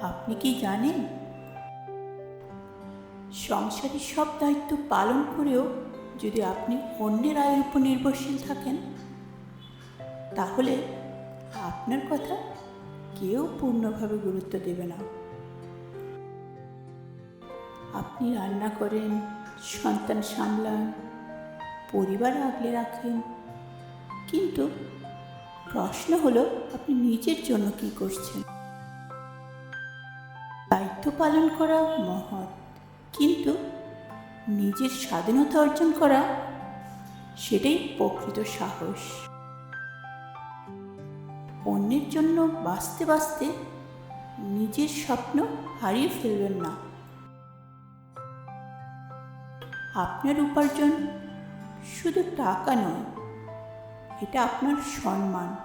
আপনি কি জানেন? সংসারের সব দায়িত্ব পালন করেও যদি আপনি অন্যের আয়ের উপর নির্ভরশীল থাকেন, তাহলে আপনার কথা কেউ পূর্ণভাবে গুরুত্ব দেবে না। আপনি রান্না করেন, সন্তান সামলান, পরিবার আগলে রাখেন, কিন্তু প্রশ্ন হলো আপনি নিজের জন্য কি করছেন? দায়িত্ব পালন করা মহৎ। কিন্তু নিজের স্বাধীনতা অর্জন করা, সেটাই প্রকৃত সাহস। অন্যের জন্য বাঁচতে বাঁচতে নিজের স্বপ্ন হারিয়ে ফেলবেন না। আপনার উপার্জন শুধু টাকা নয়, এটা আপনার সম্মান।